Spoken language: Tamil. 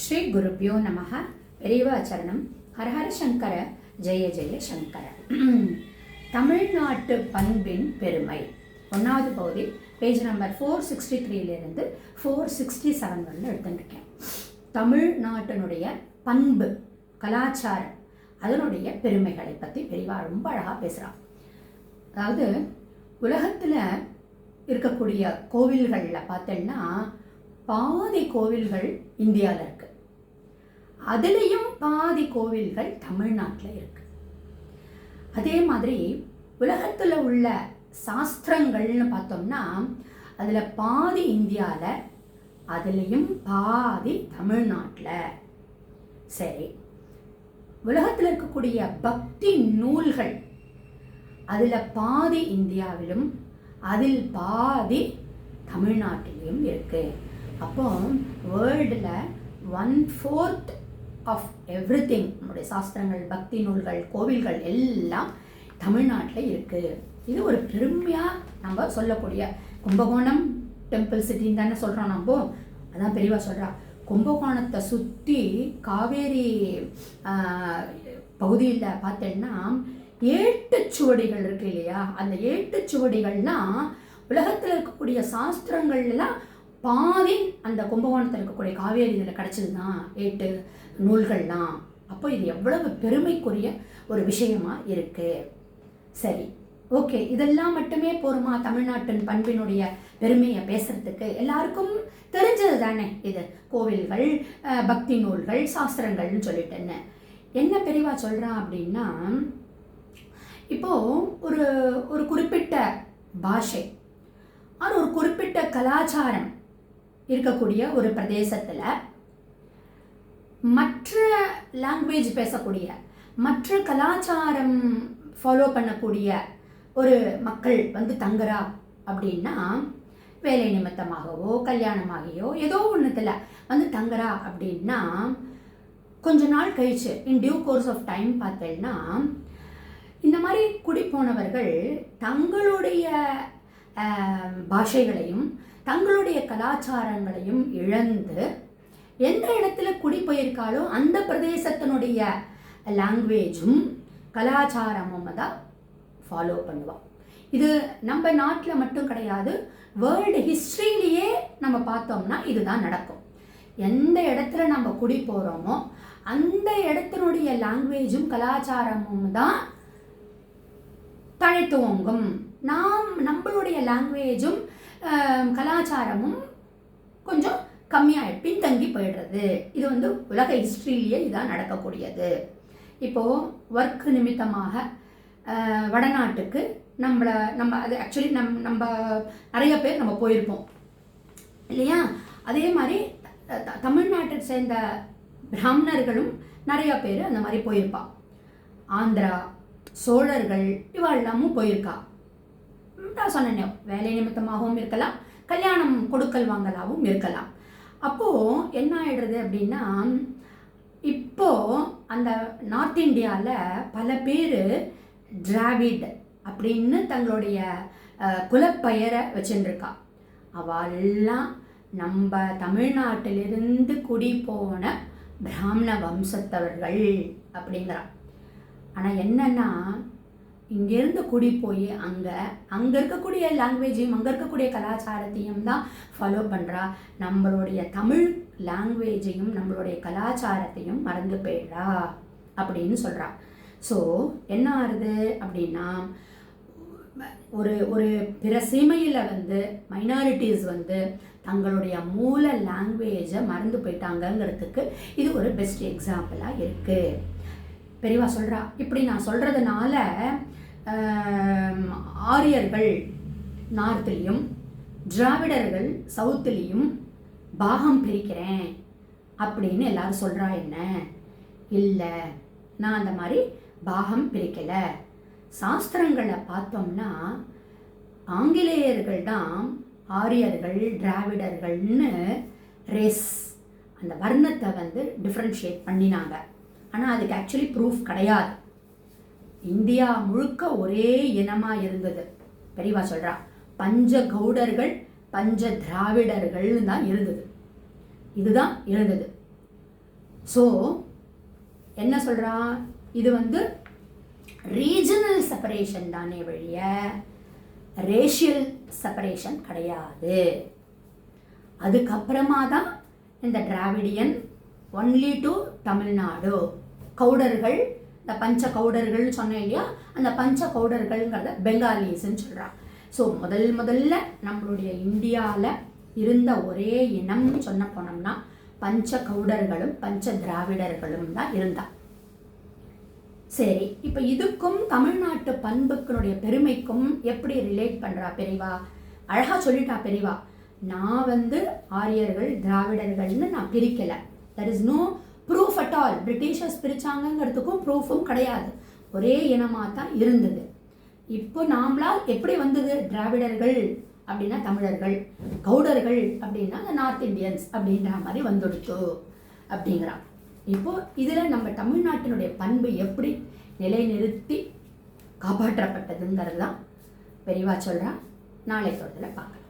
ஸ்ரீ குருப்பியோ நமக பெரியவாச்சரணம் ஹரஹர சங்கர. ஜெய ஜெய சங்கர. தமிழ்நாட்டு பண்பின் பெருமை. ஒன்றாவது பகுதி பேஜ் நம்பர் ஃபோர் சிக்ஸ்டி த்ரீலேருந்து ஃபோர் சிக்ஸ்டி செவன் வரல எடுத்துட்டுருக்கேன். தமிழ்நாட்டினுடைய பண்பு கலாச்சாரம் அதனுடைய பெருமைகளை பற்றி பெரியவா ரொம்ப அழகாக பேசுகிறான் அதாவது உலகத்தில் இருக்கக்கூடிய கோவில்களில் பார்த்தோன்னா பாதி கோவில்கள் இந்தியாவில் இருக்குது அதுலேயும் பாதி கோவில்கள் தமிழ்நாட்டில் இருக்கு. அதே மாதிரி உலகத்தில் உள்ள சாஸ்திரங்கள்னு பார்த்தோம்னா அதில் பாதி இந்தியாவில் அதுலேயும் பாதி தமிழ்நாட்டில். சரி. உலகத்தில் இருக்கக்கூடிய பக்தி நூல்கள் அதில் பாதி இந்தியாவிலும் அதில் பாதி தமிழ்நாட்டிலையும் இருக்குது அப்போ வேர்ல்டில் one fourth of everything நம்முடைய சாஸ்திரங்கள் பக்தி நூல்கள் கோவில்கள் எல்லாம் தமிழ்நாட்டில் இருக்குது இது ஒரு பெருமையாக நம்ம சொல்லக்கூடிய கும்பகோணம் டெம்பிள் சிட்டின்னு தானே சொல்கிறோம் நம்ம. அதான் பெரியவா சொல்கிறா கும்பகோணத்தை சுற்றி காவேரி பகுதியில் பார்த்தேன்னா ஏட்டுச்சுவடிகள் இருக்கு இல்லையா? அந்த ஏட்டுச்சுவடிகள்லாம் உலகத்தில் இருக்கக்கூடிய சாஸ்திரங்கள்லாம் பாதி அந்த கும்பகோணத்தில் இருக்கக்கூடிய காவேரி இதில் கிடச்சிது தான் ஏட்டு. நூல்கள்லாம். அப்போ இது எவ்வளவு பெருமைக்குரிய ஒரு விஷயமா இருக்கு? சரி ஓகே. இதெல்லாம் மட்டுமே போருமா தமிழ்நாட்டின் பண்பினுடைய பெருமையை பேசுறதுக்கு? எல்லாருக்கும் தெரிஞ்சது தானே இது? கோவில்கள் பக்தி நூல்கள் சாஸ்திரங்கள்னு சொல்லிட்டேன்னு. என்ன பெரிவா சொல்கிறான் அப்படின்னா இப்போ ஒரு ஒரு குறிப்பிட்ட பாஷை அது ஒரு குறிப்பிட்ட கலாச்சாரம் இருக்கக்கூடிய ஒரு பிரதேசத்தில் மற்ற லாங்குவேஜ் பேசக்கூடிய மற்ற கலாச்சாரம் ஃபாலோ பண்ணக்கூடிய ஒரு மக்கள் வந்து தங்குறா அப்படின்னா வேலை நிமித்தமாகவோ கல்யாணமாகியோ ஏதோ ஒன்றுத்தில் வந்து தங்குறா அப்படின்னா கொஞ்ச நாள் கழிச்சு in due course of time பார்த்தேன்னா இந்த மாதிரி குடிப்போனவர்கள் தங்களுடைய பாஷைகளையும் தங்களுடைய கலாச்சாரங்களையும் இழந்து எந்த இடத்துல குடிபெயர்க்காலோ அந்த பிரதேசத்தினுடைய லாங்குவேஜும் கலாச்சாரமும் தான் ஃபாலோ பண்ணுவோம் இது நம்ம நாட்டில் மட்டும் கிடையாது வேர்ல்டு ஹிஸ்ட்ரியிலேயே நம்ம பார்த்தோம்னா இதுதான் நடக்கும். எந்த இடத்துல நம்ம குடி போகிறோமோ அந்த இடத்தினுடைய லாங்குவேஜும் கலாச்சாரமும் தான் தழைத்துவங்கும். நாம் நம்மளுடைய லாங்குவேஜும் கலாச்சாரமும் கொஞ்சம் கம்மியாக பின்தங்கி போயிடுறது. இது வந்து உலக ஹிஸ்ட்ரியிலேயே இதான் நடக்கக்கூடியது. இப்போது ஒர்க் நிமித்தமாக வடநாட்டுக்கு நம்மளை நம்ம அது ஆக்சுவலி நம் நம்ம நிறைய பேர் நம்ம போயிருப்போம். இல்லையா? அதே மாதிரி தமிழ்நாட்டை சேர்ந்த பிராமணர்களும் நிறையா பேர் அந்த மாதிரி போயிருப்பான் ஆந்திரா சோழர்கள் இவாழெல்லாமும் போயிருக்கா. நான் சொன்னேன் வேலை நிமித்தமாகவும் இருக்கலாம் கல்யாணம் கொடுக்கல் வாங்கலாகவும் இருக்கலாம். அப்போது என்ன ஆயிடுறது அப்படின்னா இப்போது அந்த நார்த் இந்தியாவில் பல பேர் டிராவிட் அப்படின்னு தங்களுடைய குலப்பெயரை வச்சுருக்கா அவெல்லாம் நம்ம தமிழ்நாட்டிலிருந்து குடி போன பிராமண வம்சத்தவர்கள் அப்படிங்கிறான். ஆனால் என்னன்னா இங்கேருந்து குடி போய் அங்கே அங்கே இருக்கக்கூடிய லாங்குவேஜையும் அங்கே இருக்கக்கூடிய கலாச்சாரத்தையும் தான் ஃபாலோ பண்ணுறா நம்மளுடைய தமிழ் லாங்குவேஜையும் நம்மளுடைய கலாச்சாரத்தையும் மறந்து போயிடுறா அப்படின்னு சொல்கிறா ஸோ என்ன ஆகுது அப்படின்னா ஒரு ஒரு பிற சீமையில் வந்து மைனாரிட்டிஸ் வந்து தங்களுடைய மூல லாங்குவேஜை மறந்து போயிட்டாங்கங்கிறதுக்கு இது ஒரு பெஸ்ட் எக்ஸாம்பிளாக இருக்குது பெரியவா சொல்கிறா இப்படி நான் சொல்கிறதுனால ஆரியர்கள் நார்த்துலேயும் திராவிடர்கள் சவுத்துலேயும் பாகம் பிரிக்கிறேன். அப்படின்னு எல்லாரும் சொல்கிறா என்ன? இல்லை நான் அந்த மாதிரி பாகம் பிரிக்கலை. சாஸ்திரங்களை பார்த்தோம்னா ஆங்கிலேயர்கள் தான் ஆரியர்கள் டிராவிடர்கள்னு ரேஸ் அந்த வர்ணத்தை வந்து டிஃப்ரென்ஷியேட் பண்ணினாங்க. ஆனால் அதுக்கு ஆக்சுவலி ப்ரூஃப் கிடையாது. இந்தியா முழுக்க ஒரே இனமாக இருந்தது. பெரியவா சொல்கிறா பஞ்ச கவுடர்கள் பஞ்ச திராவிடர்கள்னு தான் இருந்தது. இதுதான் இருந்தது. ஸோ என்ன சொல்றா? இது வந்து ரீஜனல் செப்பரேஷன் தானே வழிய ரேஷியல் செப்பரேஷன் கிடையாது. அதுக்கப்புறமா தான் இந்த டிராவிடியன் ஒன்லி டு தமிழ்நாடு. கவுடர்கள் இந்த பஞ்ச கவுடர்கள்னு சொன்னேன் இல்லையா? அந்த பஞ்ச கவுடர்கள்ங்கிறத பெங்காலிஸ்ன்னு சொல்கிறாங்க ஸோ முதல் முதல்ல நம்மளுடைய இந்தியாவில் இருந்த ஒரே இனம்னு சொன்ன போனோம்னா பஞ்ச கவுடர்களும் பஞ்ச திராவிடர்களும் தான் இருந்தா சரி இப்போ இதுக்கும் தமிழ்நாட்டு பண்புக்களுடைய பெருமைக்கும் எப்படி ரிலேட் பண்ணுறா பெரியவா அழகா சொல்லிட்டா பெரியவா நான் வந்து ஆரியர்கள் திராவிடர்கள்னு நான் பிரிக்கலை. There is no proof at all Britishers பிரித்தாங்கிறதுக்கும் ப்ரூஃபும் கிடையாது. ஒரே இனமாக தான் இருந்தது. இப்போ நாமளால் எப்படி வந்தது? திராவிடர்கள் அப்படின்னா தமிழர்கள் கவுடர்கள் அப்படின்னா நார்த் இந்தியன்ஸ் அப்படின்ற மாதிரி வந்துடுச்சு அப்படிங்கிறான். இப்போ இதில் நம்ம தமிழ்நாட்டினுடைய பண்பு எப்படி நிலைநிறுத்தி காப்பாற்றப்பட்டதுங்கிறது தான் பெரியவா சொல்கிறான் நாளை தொடர்ல பார்க்கலாம்.